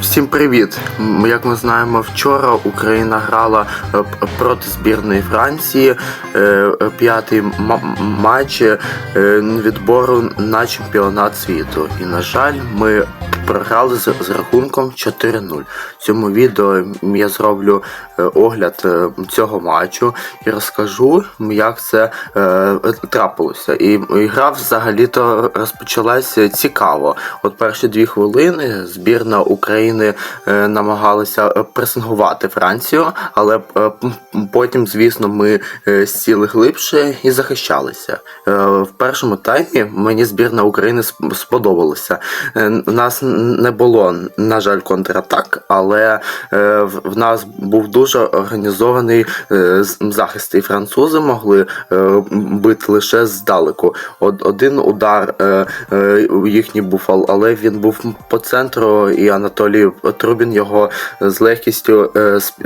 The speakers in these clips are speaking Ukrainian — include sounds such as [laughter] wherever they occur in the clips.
Всім привіт! Як ми знаємо, вчора Україна грала е, проти збірної Франції е, п'ятий матч е, відбору на чемпіонат світу. І, на жаль, ми програли з, з рахунком 4-0. В цьому відео я зроблю е, огляд е, цього матчу і розкажу, як це е, трапилося. І, і гра взагалі-то розпочалася цікаво. От перші дві хвилини збірна України е, намагалася е, пресингувати Францію, але е, потім, звісно, ми е, сіли глибше і захищалися. Е, в першому таймі мені збірна України сподобалася. Е, нас не було, на жаль, контратак, але е, в, нас був дуже організований е, захист, і французи могли е, бити лише здалеку. Од, один удар їхній був, але він був по центру, і Анатолій Трубін його з легкістю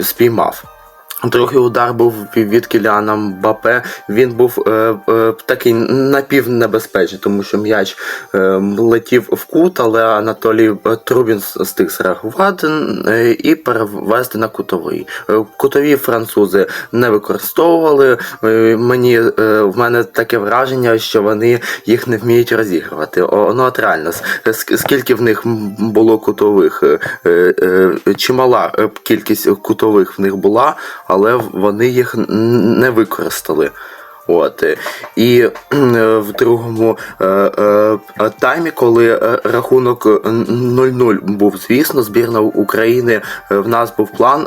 спіймав. Другий удар був від Кіліана Мбапе. Він був е, е, такий напівнебезпечний, тому що м'яч е, летів в кут, але Анатолій е, Трубін с- встиг зреагувати е, і перевести на кутовий. Е, Кутові французи не використовували. Мені е, в мене таке враження, що вони їх не вміють розігрувати. О, ну от реально, скільки в них було кутових? Е, е, Чимала кількість кутових в них була, але вони їх не використали. От. е, І е, в другому е, таймі, коли рахунок 0-0 був, звісно, збірна України, в нас був план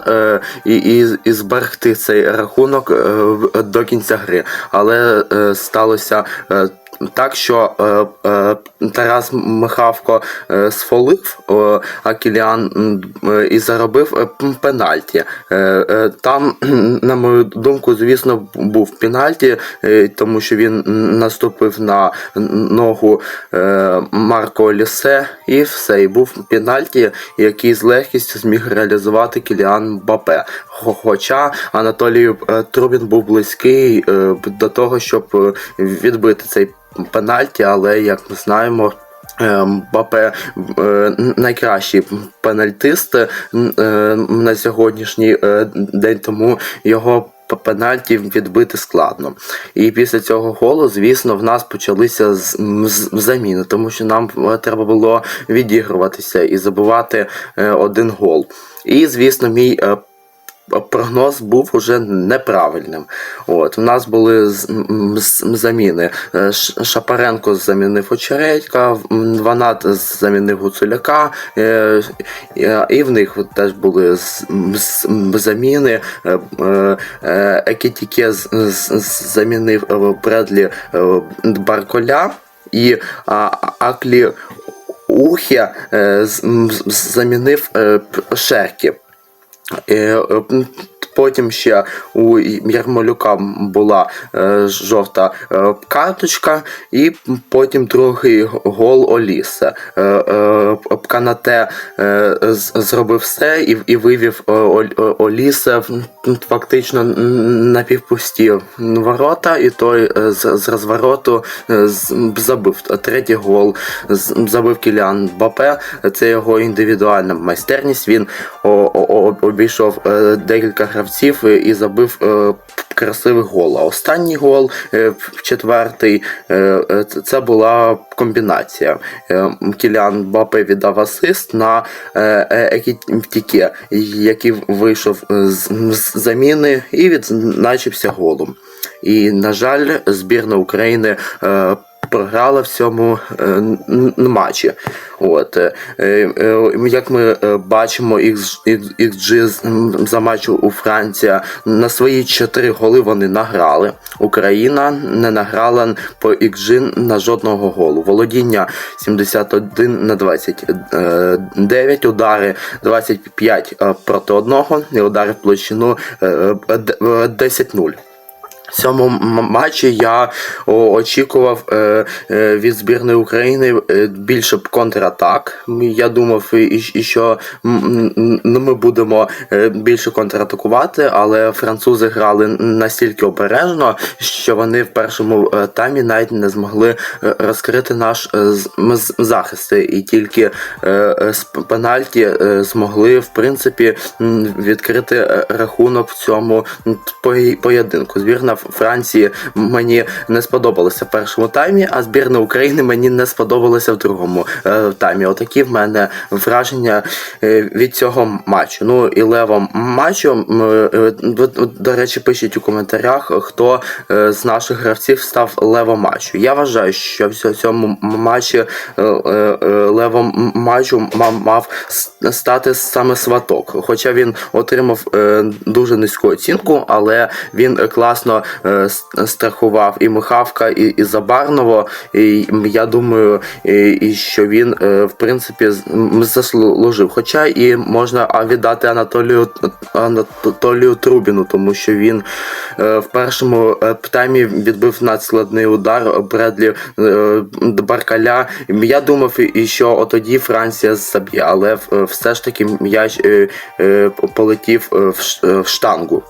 і, і, зберегти цей рахунок до кінця гри. Але сталося. Так, що е, е, Тарас Михавко е, сфолив, е, Кіліан е, і заробив е, пенальті. Е, е, там, [clears throat] на мою думку, звісно, був пенальті, е, тому що він наступив на ногу е, Марко Лісе, і все. І був пенальті, який з легкістю зміг реалізувати Кіліан Бапе. Хоча Анатолій е, Трубін був близький е, до того, щоб е, відбити цей пенальті, але як ми знаємо. е, Мбапе е, найкращий пенальтист е, на сьогоднішній день, тому його пенальті відбити складно. І після цього голу, звісно, в нас почалися заміни, тому що нам треба було відігруватися і забивати е, один гол. І, звісно, мій прогноз був уже неправильним. От, у нас були заміни. Е, Шапаренко замінив Очередька, Ванат замінив Гуцуляка, е, і в них теж були заміни. Екітіке замінив Бредлі Барколя і Аклі Ухя е, замінив е, Yeah, open Потім ще у Ярмолюка була е, жовта е, карточка, і потім другий гол Оліса. Е, е, Канате зробив все і, вивів Оліса фактично на півпусті ворота, і той з, розвороту забив третій гол, забив Кіліан Бапе. Це його індивідуальна майстерність. Він обійшов декілька гравців і, і забив е, красивий гол. А останній гол, е, четвертий, е, е, це- була комбінація. Е, Кіліан Бапе віддав асист на е, е, Екітіке, який вийшов з заміни і відзначився голом. І, на жаль, збірна України. Програла в цьому е, матчі. От, е, е, як ми бачимо, XG за матч у Франція на свої 4 голи вони награли. Україна не награла по XG на жодного голу. Володіння 71 на 29, удари 25 е, проти одного і удари в площину е, е, д- е, 10-0. Цьому матчі я очікував е, е, від збірної України е, більше контратак. Я думав, і, що ну, ми будемо більше контратакувати, але французи грали настільки обережно, що вони в першому таймі навіть не змогли розкрити наш захист. І тільки з пенальті змогли в принципі відкрити рахунок в цьому поєдинку. Збірна Франції мені не сподобалася в першому таймі, а збірна України мені не сподобалася в другому е, таймі. Отакі в мене враження е, від цього матчу. Ну і левом матчу. е, До речі, пишіть у коментарях, хто е, з наших гравців став левом матчу. Я вважаю, що в цьому матчі левом матчу мав, стати саме сваток. Хоча він отримав дуже низьку оцінку, але він класно страхував і Михавка, і, і Забарново. І я думаю, і, що він е, в принципі заслужив. Хоча і можна віддати Анатолію Анатолію Трубіну, тому що він е, в першому е, таймі відбив надскладний удар Бредлі е, Баркаля. Я думав, і що отоді Франція заб'є, але е, все ж таки м'яч е, е, полетів е, е, в штангу.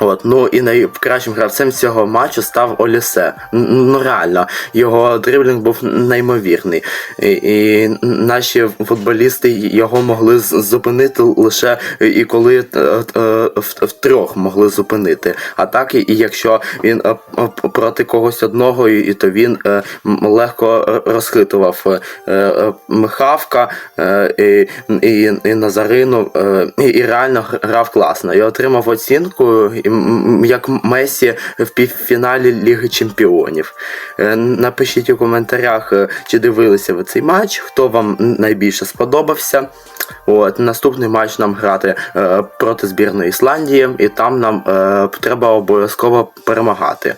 От, ну і найкращим гравцем цього матчу став Олісе. Ну реально, його дриблінг був неймовірний. І, і наші футболісти його могли зупинити лише і коли е, е, втрьох могли зупинити. А так, і якщо він е, проти когось одного, і, то він легко розхитував Михавка і, і, і Назарину, і, і реально грав класно. І отримав оцінку як Месі в півфіналі Ліги Чемпіонів. Е, Напишіть у коментарях, е, чи дивилися ви цей матч, хто вам найбільше сподобався. От, наступний матч нам грати е, проти збірної Ісландії, і там нам е, треба обов'язково перемагати.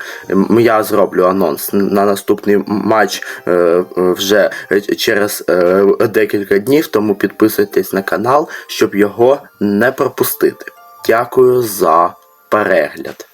Я зроблю анонс на наступний матч е, вже через е, декілька днів, тому підписуйтесь на канал, щоб його не пропустити. Дякую за перегляд.